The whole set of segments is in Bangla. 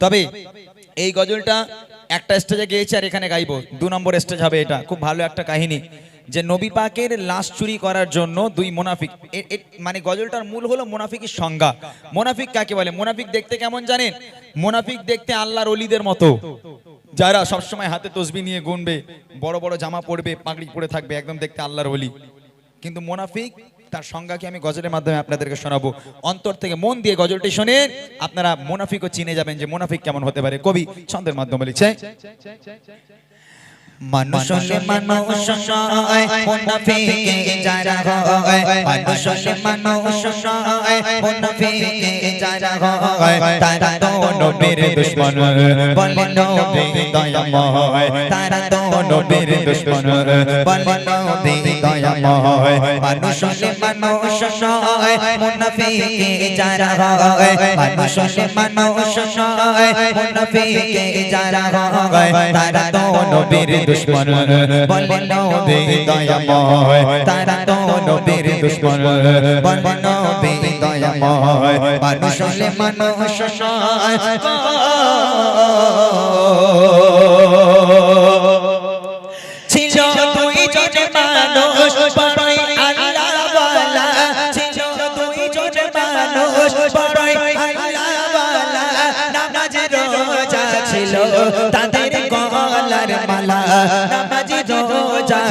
তবে এই গজলটা একটা স্টেজে গিয়েছে আর এখানে গাইবো। দু নম্বর স্টেজ হবে এটা। খুব ভালো একটা কাহিনী। যে নবী পাকের লাশ চুরি করার জন্য দুই মোনাফিক। মানে গজলটার মূল হলো মোনাফিকের সংজ্ঞা। মোনাফিক কাকে বলে? মোনাফিক দেখতে কেমন জানেন? মোনাফিক দেখতে আল্লাহর অলিদের মতো। যারা সবসময় হাতে তসবি নিয়ে গুনবে, বড় বড় জামা পরবে, পাগড়ি পরে থাকবে, একদম দেখতে আল্লাহর অলি। কিন্তু মোনাফিক তার সংজ্ঞাকে আমি গজলের মাধ্যমে আপনাদেরকে শোনাবো। অন্তর থেকে মন দিয়ে গজলটি শোনেন আপনারা মোনাফিকও চিনে যাবেন যে মোনাফিক কেমন হতে পারে। কবি ছন্দের মাধ্যমে লিখছে, মানুষ মানুষ নয়, মুনাফিকে যারা হয়, মানুষ মানুষ নয়, মুনাফিকে যারা হয়, তারা তো নবীর দুশমন, বলে নবী দয়াময়, তারা তো নবীর দুশমন বলে নবী দয়াময় মানুষ মানুষ নয় মুনাফিকে যারা হয় মানুষ মানুষ নয় মুনাফিকে যারা হয় তারা তো নবীর দুশ্মন বলে নবী দয়াময় তারা তো নবীর দুশ্মন বলে নবী দয়াময় মানুষ মানুষ নয় ছিল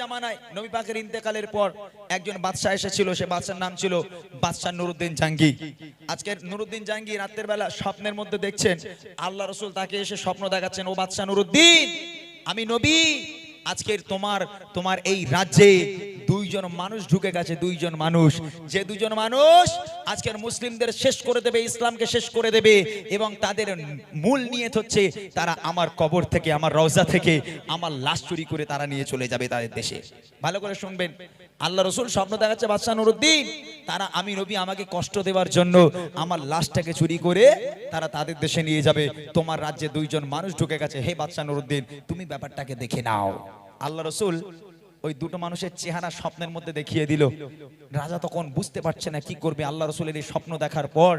জামানায় ইন্তেকালের পর একজন বাদশাহ এসেছিল, সে বাদশার নাম ছিল বাদশাহ নুরুদ্দিন জাঙ্গি আজকের নুরুদ্দিন জাঙ্গি রাতের বেলা স্বপ্নের মধ্যে দেখছেন, আল্লাহ রসুল তাকে এসে স্বপ্ন দেখাচ্ছেন, ও বাদশাহ নুরুদ্দিন আমি নবী আজকের তোমার তোমার এই রাজ্যে দুইজন মানুষ ঢুকে গেছে, দুইজন মানুষ। যে দুজন মানুষ আজকের মুসলিমদের শেষ করে দেবে, ইসলামকে শেষ করে দেবে এবং তাদের মূল নিয়ত হচ্ছে তারা আমার কবর থেকে, আমার রওজা থেকে, আমার লাশ চুরি করে তারা নিয়ে চলে যাবে তাদের দেশে। ভালো করে শুনবেন। আল্লাহ রসুল স্বপ্ন দেখাচ্ছে, বাদশাহ নুরুদ্দিন, তারা আমি নবী আমাকে কষ্ট দেওয়ার জন্য আমার লাশটাকে চুরি করে তারা তাদের দেশে নিয়ে যাবে। তোমার রাজ্যে দুইজন মানুষ ঢুকে গেছে। হে বাদশাহ নুরুদ্দিন, তুমি ব্যাপারটাকে দেখে নাও। আল্লাহ রসুল ওই দুটো মানুষের চেহারা স্বপ্নের মধ্যে দেখিয়ে দিল। রাজা তখন বুঝতে পারছে না কি করবে, আল্লাহ রসুলের এই স্বপ্ন দেখার পর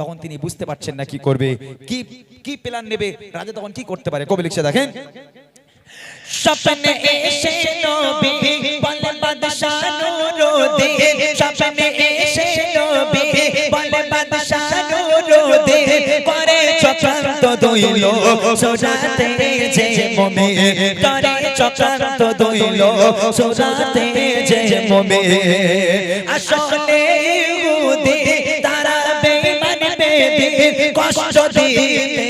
তখন তিনি বুঝতে পারছেন না কি করবে। কি কি প্ল্যান নেবে? রাজা তখন কি করতে পারে? কবি লিখছে, দেখেন। স্বপ্নে এসে চক্রান্ত দইল সোজাতে যে মমে। আসলে ইহুদি তারা বেঈমান বেদিন কষ্ট দিতে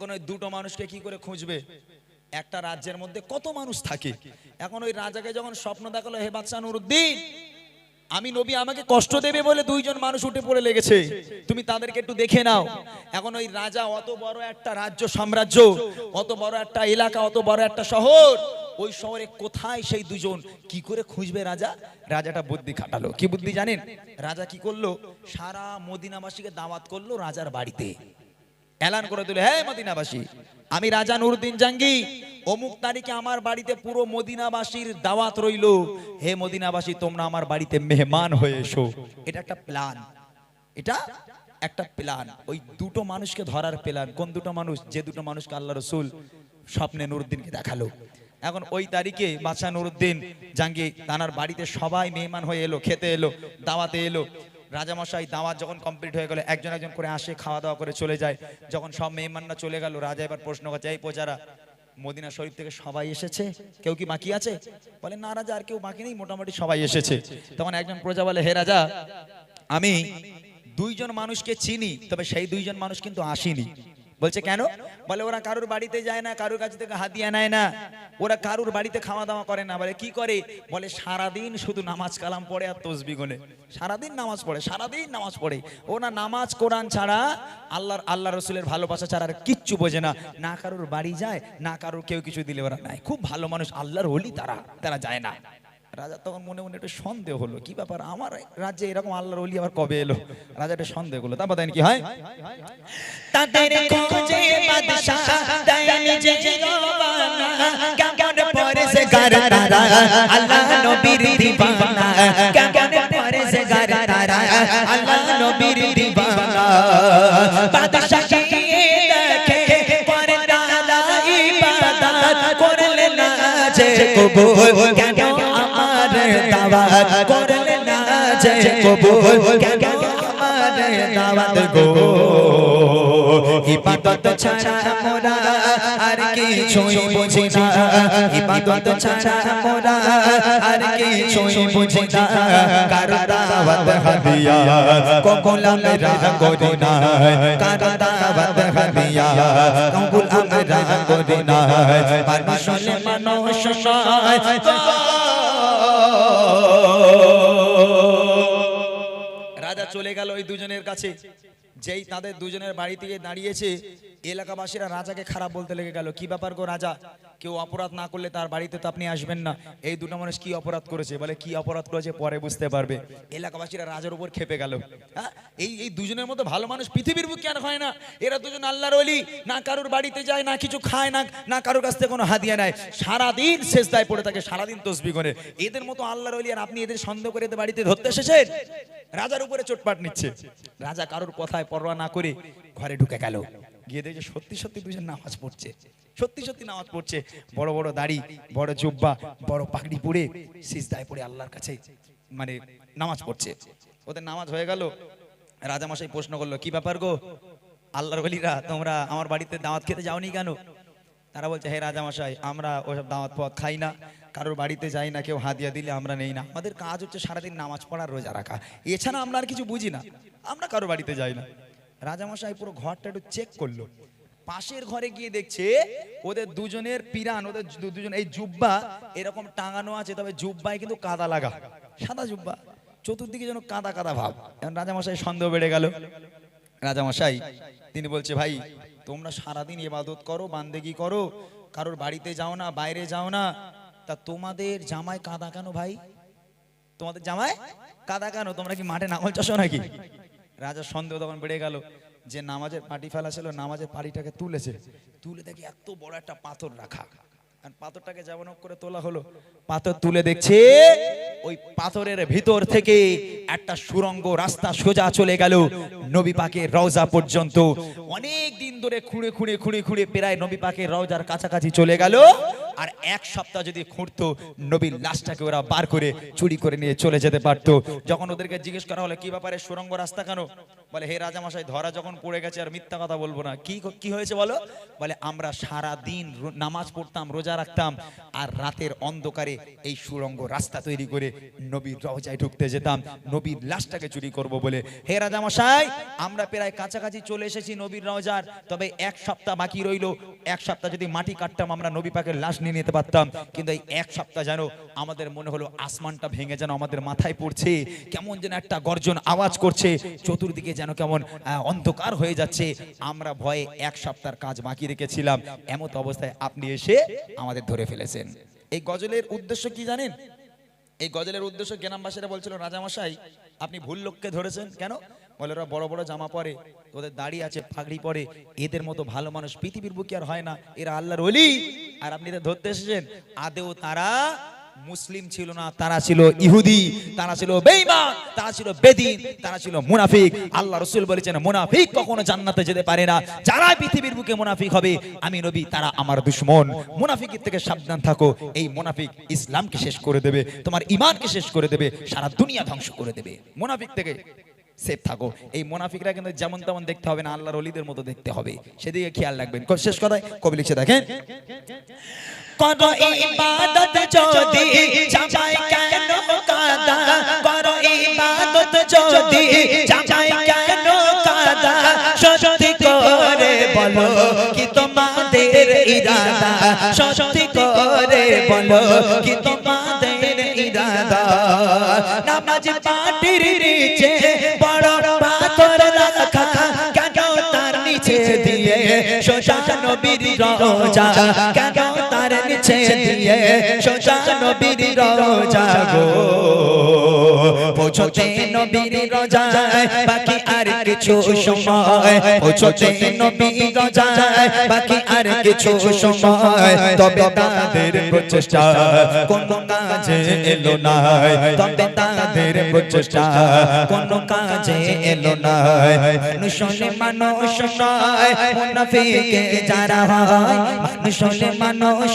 এখন ওই দুটো মানুষকে কি করে খুঁজবে? একটা রাজ্যের মধ্যে কত মানুষ থাকে? এখন ওই রাজাকে যখন স্বপ্ন দেখাল, হে বাদশাহ নুরুদ্দিন, আমি নবী, আমাকে কষ্ট দেবে বলে দুইজন মানুষ উঠে পড়ে লেগেছে। তুমি তাদেরকে একটু দেখে নাও। এখন ওই রাজা অত বড় একটা রাজ্য সাম্রাজ্য, অত বড় একটা এলাকা, অত বড় একটা শহর, ওই শহরে কোথায় সেই দুজন? কি করে খুঁজবে রাজা? রাজাটা বুদ্ধি খাটালো। কি বুদ্ধি জানেন? রাজা কি করল? সারা মদিনাবাসীকে দাওয়াত করল রাজার বাড়িতে। এলান করে দিল হ্যাঁ মদিনাবাসী, আমি রাজা নুরুদ্দিন জাঙ্গি। অমুক তারিখে আমার বাড়িতে পুরো মদিনাবাসীর দাওয়াত রইল। হে মদিনাবাসী, তোমরা আমার বাড়িতে মেহমান হয়ে এসো। এটা একটা প্ল্যান। এটা একটা প্ল্যান। ওই দুটো মানুষকে ধরার প্ল্যান। কোন দুটো মানুষ? যে দুটো মানুষকে আল্লাহ রসুল স্বপ্নে নুরুদ্দিনকে দেখাল। এখন ওই তারিখে বাদশা নুরুদ্দিন জাঙ্গি, তানার বাড়িতে সবাই মেহমান হয়ে এলো, খেতে এলো, দাওয়াতে এলো। রাজামশাই দাওয়াত যখন কমপ্লিট হয়ে গেল, একজন একজন করে আসে খাওয়া দাওয়া করে চলে যায়। যখন সব মেহমানরা চলে গেল, রাজা এবার প্রশ্ন করছে, এই প্রজারা, মদিনা শরীফ থেকে সবাই এসেছে? কেউ কি বাকি আছে? বলে, না রাজা, আর কেউ বাকি নেই, মোটামুটি সবাই এসেছে। তখন একজন প্রজা বলে, হে রাজা, আমি দুইজন মানুষকে চিনি, তবে সেই দুইজন মানুষ কিন্তু আসেনি। বলছে কেন? বলে ওরা কারুর বাড়িতে যায় না কারুর কাছ থেকে হাতিয়া নেয় না। ওরা কারুর বাড়িতে খাওয়া দাওয়া করে না। বলে কি করে? বলে সারাদিন শুধু নামাজ কালাম পড়ে আর তসবি গোনে সারাদিন নামাজ পড়ে সারাদিন নামাজ পড়ে। ওরা নামাজ কোরআন ছাড়া আল্লাহর আল্লাহ রসুলের ভালোবাসা ছাড়া আর কিচ্ছু বোঝে না। না কারুর বাড়ি যায় না কারুর কেউ কিছু দিলে ওরা নাই খুব ভালো মানুষ আল্লাহর হলি তারা তারা যায় না। রাজা তখন মনে মনে একটু সন্দেহ হলো, কি ব্যাপার? আমার রাজ্যে এরকম আল্লাহর অলি আবার কবে এলো? রাজা একটা সন্দেহ হলো তারপর দেন কি হয়? করলে কবুল। কেন দাওয়াত করলে না যে কবুল। কেন আমার দাওয়াত গো। ইবাদত ছাড়া মোরা আর কিছুই বুঝি না। ইবাদত ছাড়া মোরা আর কিছুই বুঝি না। কার দাওয়াত হাদিয়া কবুল আমরা করি না। কার দাওয়াত হাদিয়া কবুল আমরা করি না। মানুষ মানুষ রাজা চলে গেল ওই দুজনের কাছে। যেই তাদের দুজনের বাড়ি থেকে দাঁড়িয়েছে, এলাকাবাসীরা রাজাকে খারাপ বলতে লেগে গেল। কি ব্যাপার গো রাজা? কেউ অপরাধ না করলে তার বাড়িতে তো আপনি আসবেন না। এই দুটো মানুষ কি অপরাধ করেছে? বলে, কি অপরাধ করেছে পরে বুঝতে পারবে। এলাকাবাসীরা রাজার উপর খেপে গেল। হ্যাঁ? এই এই দুজনের মতো ভালো মানুষ পৃথিবীর বুকে আর হয় না। এরা দুজন আল্লাহর অলি না কারুর বাড়িতে যায়, না কিছু খায়, না না কারোর কাছ থেকে কোনো হাদিয়া নেয়। সারাদিন শেষ দায় পড়ে থাকে, সারাদিন তসবি করে। এদের মতো আল্লাহর অলি আর আপনি এদের সন্দেহ করে এদের বাড়িতে ধরতে এসেছেন? রাজার উপরে চোটপাট নিচ্ছে। রাজা কারোর কথায় পরোয়া না করে ঘরে ঢুকে গেল। গিয়ে দেখছে সত্যি সত্যি দুজন নামাজ পড়ছে। সত্যি সত্যি নামাজ পড়ছে। বড় বড় দাড়ি, বড় জুব্বা, বড় পাগড়ি পরে সিজদায় পড়ে আল্লাহর কাছে মানে নামাজ পড়ছে। ওদের নামাজ হয়ে গেল। রাজামশাই প্রশ্ন করল, কি ব্যাপার গো? আল্লাহর বলিরা তোমরা আমার বাড়িতে দাওয়াত খেতে যাওনি কেন? তারা বলছে, হে রাজামশাই, আমরা ওসব দাওয়াত পথ খাই না। কারোর বাড়িতে যাই না, কেউ হাদিয়া দিলে আমরা নেই না। আমাদের কাজ হচ্ছে সারাদিন নামাজ পড়া, রোজা রাখা। এছাড়া আমরা আর কিছু বুঝি না। আমরা কারোর বাড়িতে যাই না। রাজামশাই পুরো ঘরটা একটু চেক করল। পাশের ঘরে গিয়ে দেখছে, ওদের দুজনের পিরান, ওদের দুজন, এই জুব্বা এরকম টাঙানো আছে, তবে জুব্বায় কিন্তু কাদা লাগা। সাদা জুব্বা। চতুর্দিকে যেন কাদা কাদা ভাব। এখন রাজামশাই সন্দেহ বেড়ে গেল। রাজামশাই, তিনি বলছে, ভাই, তোমরা সারাদিন ইবাদত করো, বান্দেগি করো। কারোর বাড়িতে যাও না, বাইরে যাও না। তা তোমাদের জামায় কাদা কেন ভাই? তোমাদের জামায় কাদা কেন? তোমরা কি মাঠে নাঙল চাষো নাকি? রাজার সন্দেহ তখন বেড়ে গেল যে নামাজের পাটি ফেলা ছিল, নামাজের পাটিটাকে তুলেছে। তুলে দেখি এত বড় একটা পাথর রাখা। আর পাথরটাকে যেমন করে তোলা হলো, পাথর তুলে দেখছে, ওই পাথরের ভিতর থেকে একটা সুরঙ্গ রাস্তা সোজা চলে গেল নবী পাকের রওজা পর্যন্ত। অনেক দিন ধরে খুঁড়ে খুঁড়ে খুঁড়ে খুঁড়ে প্রায় নবী পাকের রওজার কাছাকাছি চলে গেল। আর এক সপ্তাহ যদি খুঁড়তো, নবীর লাশটাকে ওরা বার করে চুরি করে নিয়ে চলে যেতে পারতো। যখন ওদেরকে জিজ্ঞেস করা হলে, কি ব্যাপারে সুরঙ্গ রাস্তা কেন? বলে, হে রাজামশাই, ধরা যখন পড়ে গেছে আর মিথ্যা কথা বলব না, কি কি হয়েছে বলো? বলে, আমরা সারা দিন নামাজ পড়তাম, রোজা রাখতাম আর রাতের অন্ধকারে এই সুরঙ্গ রাস্তা তৈরি করে নবীর রওজায় ঢুকতে যেতাম। নবীর লাশটাকে চুরি করব বলে। হে রাজামশাই, আমরা প্রায় কাছাকাছি চলে এসেছি নবীর রওজার, তবে এক সপ্তাহ বাকি রইল। এক সপ্তাহ যদি মাটি কাটতাম, আমরা নবী পাকের লাশ নিয়ে নিতে পারতাম। কিন্তু এই এক সপ্তাহ যেন আমাদের মনে হলো আসমানটা ভেঙে যেন আমাদের মাথায় পড়ছে। কেমন যেন একটা গর্জন আওয়াজ করছে। চতুর্দিকে যেন কেমন অন্ধকার হয়ে যাচ্ছে। আমরা ভয়ে এক সপ্তাহ কাজ বাকি রেখেছিলাম। এমত অবস্থায় আপনি এসে আমাদের ধরে ফেলেছেন। এই গজলের উদ্দেশ্য কি জানেন? এই গজলের উদ্দেশ্য গ্রামবাসীরা বলছিল, রাজামশাই, আপনি ভুল লোককে ধরেছেন কেন? বলে, ওরা বড় বড় জামা পরে, ওদের দাড়ি আছে পাগড়ি পরে। এদের মতো ভালো মানুষ পৃথিবীর বুকে আর হয় না। এরা আল্লাহর ওলি। আর আপনি ধরতে এসেছেন? আদেও তারা মুসলিম ছিল না, তারা ছিল ইহুদি, তারা ছিল বেঈমান, তারা ছিল বেদিন, তারা ছিল মুনাফিক। আল্লাহ রসুল বলেছেন, মুনাফিক কখনো জান্নাতে যেতে পারে না। যারা পৃথিবীর বুকে মুনাফিক হবে, আমি নবী, তারা আমার দুশ্মন। মুনাফিকের থেকে সাবধান থাকো, এই মুনাফিক ইসলামকে শেষ করে দেবে, তোমার ইমানকে শেষ করে দেবে, সারা দুনিয়া ধ্বংস করে দেবে। মুনাফিক থেকে সেফ থাকো। এই মুনাফিকরা কিন্তু যেমন তেমন দেখতে হবে না, আল্লাহর অলিদের মতো দেখতে হবে। সেদিকে খেয়াল রাখবেন। শেষ কথায় কবি লিখছে, দেখেন। সত্যি করে বলো ইরাদা? কি তোমাদের ইরাদা? নামাজ পাটির নবীর রোজা। কেন তার দিয়ে শোষণ নবীর রোজা গো। পৌঁছতে নবীর বাকি আর কিছু সময়। পৌঁছতে নবীর বাকি আর কিছু সময়। তবে তাদের প্রচেষ্টা কোন কাজে এলো না। তবে তাদের প্রচেষ্টা কোন কাজে এলো না। হলে মানুষ নয় মুনাফিক যারা হয় মানুষ মানুষ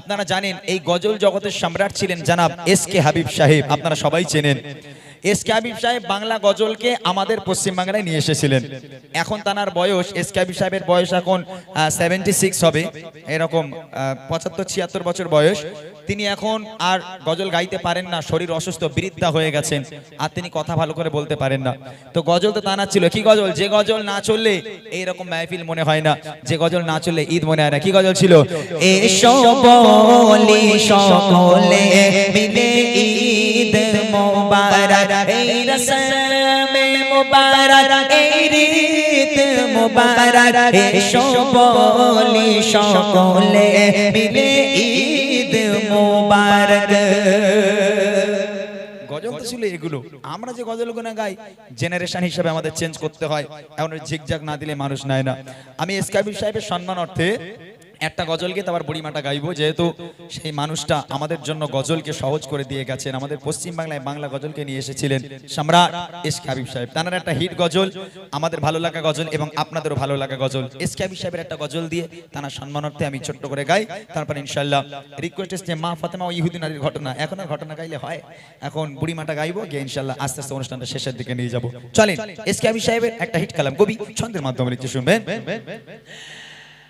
আপনারা জানেন, এই গজল জগতের সম্রাট ছিলেন জানাব এস কে হাবিব সাহেব। আপনারা সবাই চেনেন। এস কে হাবিব সাহেব বাংলা গজলকে আমাদের পশ্চিমবাংলায় নিয়ে এসেছিলেন। এখন তানার বয়স, এস কে হাবিব সাহেবের বয়স এখন সেভেন্টি সিক্স হবে। এরকম পঁচাত্তর ছিয়াত্তর বছর বয়স। তিনি এখন আর গজল গাইতে পারেন না, শরীর অসুস্থ বৃদ্ধা হয়ে গেছেন। আর তিনি কথা ভালো করে বলতে পারেন না। তো গজল তো তানার ছিল। কি গজল? যে গজল না চললে এইরকম মাহফিল মনে হয় না। যে গজল না চললে ঈদ মনে হয় না। কি গজল ছিল? এসো বলি সকলে মিলে ঈদ মোবারক। গজল এগুলো। আমরা যে গজলগুলো গাই জেনারেশন হিসেবে আমাদের চেঞ্জ করতে হয়। এখন ঝিকঝাক না দিলে মানুষ নেয় না। আমি এসকাবির সাহেবের সম্মান অর্থে একটা গজলকে তারপর বুড়িমাটা গাইবো, যেহেতু সেই মানুষটা আমাদের জন্য গজলকে সহজ করে দিয়ে গেছেন, আমাদের পশ্চিম বাংলায় বাংলা গজলকে নিয়ে এসেছিলেন সম্রাট এস কে হাবিব সাহেব। তার একটা হিট গজল, আমাদের ভালো লাগা গজল এবং আপনাদেরও ভালো লাগা গজল। এস কে হাবিব সাহেবের একটা গজল দিয়ে তার সম্মানার্থে আমি ছোট্ট করে গাই, তারপর ইনশাল্লাহ রিকোয়েস্ট এসছে, মা ফাতেমা ও ইহুদি নারীর ঘটনা। এখন আর ঘটনা গাইলে হয়? এখন বুড়িমাটা গাইবো, গিয়ে ইনশাল্লাহ আস্তে আস্তে অনুষ্ঠানটা শেষের দিকে নিয়ে যাব। চলেন, এস কে হাবিব সাহেবের একটা হিট কালাম কবি, ছন্দের মাধ্যমে লিখতে শুনবেন।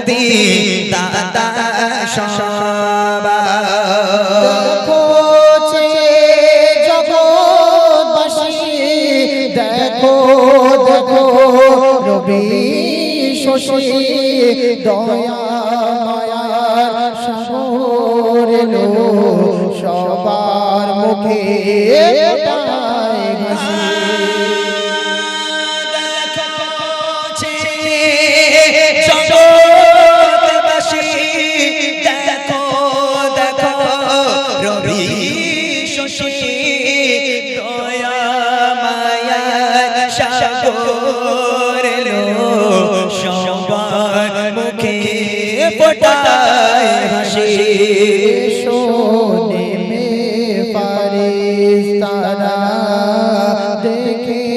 মুক্তি দাতা সবার দেখো দেখো রবি শশী দয়া সবার মুখে ফোটায় হাসি সোনে মে ফারিস্তারা দেখে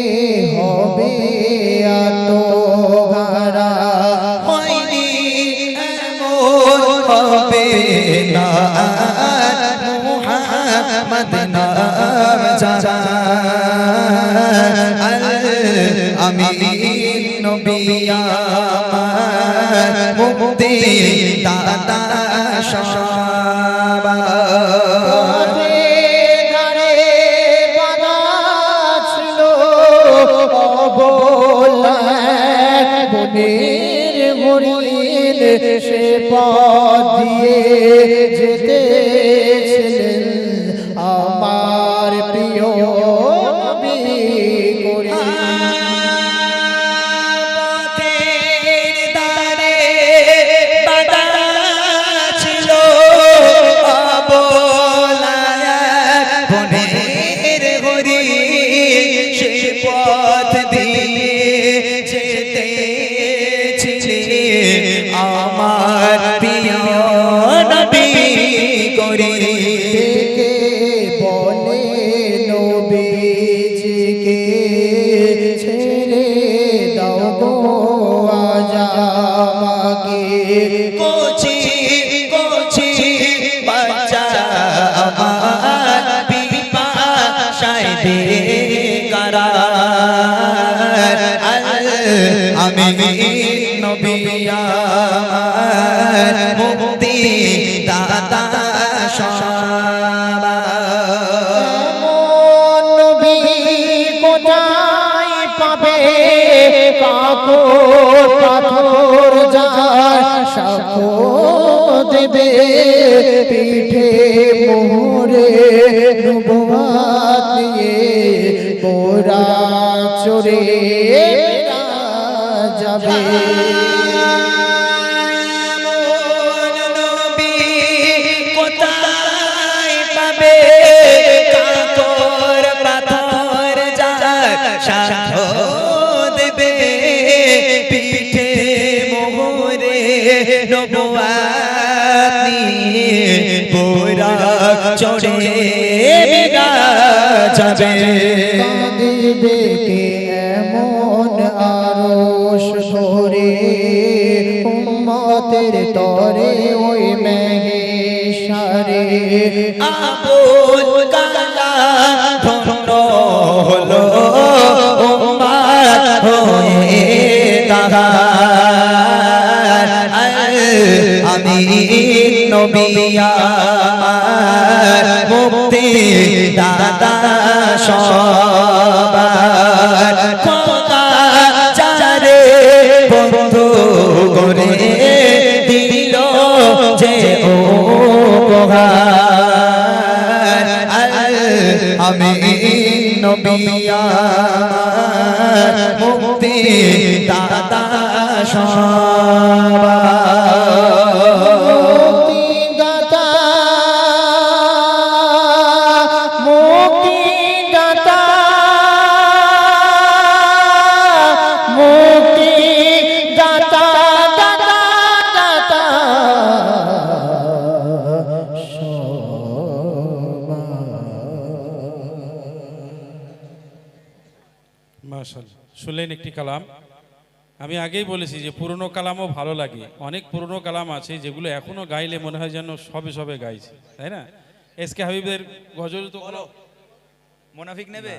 মুক্তি দাতা সবা। অবলা হরিণ সে পথ যেতেছিলেন দাতা সবা কোথায় পাবে কাকর পাথর যার সাক্ষ্য দেবে পিঠে মোহরে নবুয়াত নিয়ে পোরা চড়ে যাবে সাক্ষ্য দেবে। পিঠে মোহরে নবুয়াত নিয়ে পোরা চড়ে যাবে। কাঁদিবে কে এমন আরশ ধরে উম্মতের তরে ওই মেঘেশারে আবুল কালাম নবী আমার মুক্তি দাতা শুনলেন একটি কালাম। আমি আগেই বলেছি যে পুরনো কালামও ভালো লাগে। অনেক পুরনো কালাম আছে যেগুলো এখনও গাইলে মনে হয় যেন সবে সবে গাইছে তাই না? এস কে হাবিবের গজল তো মোনাফিক নেবে।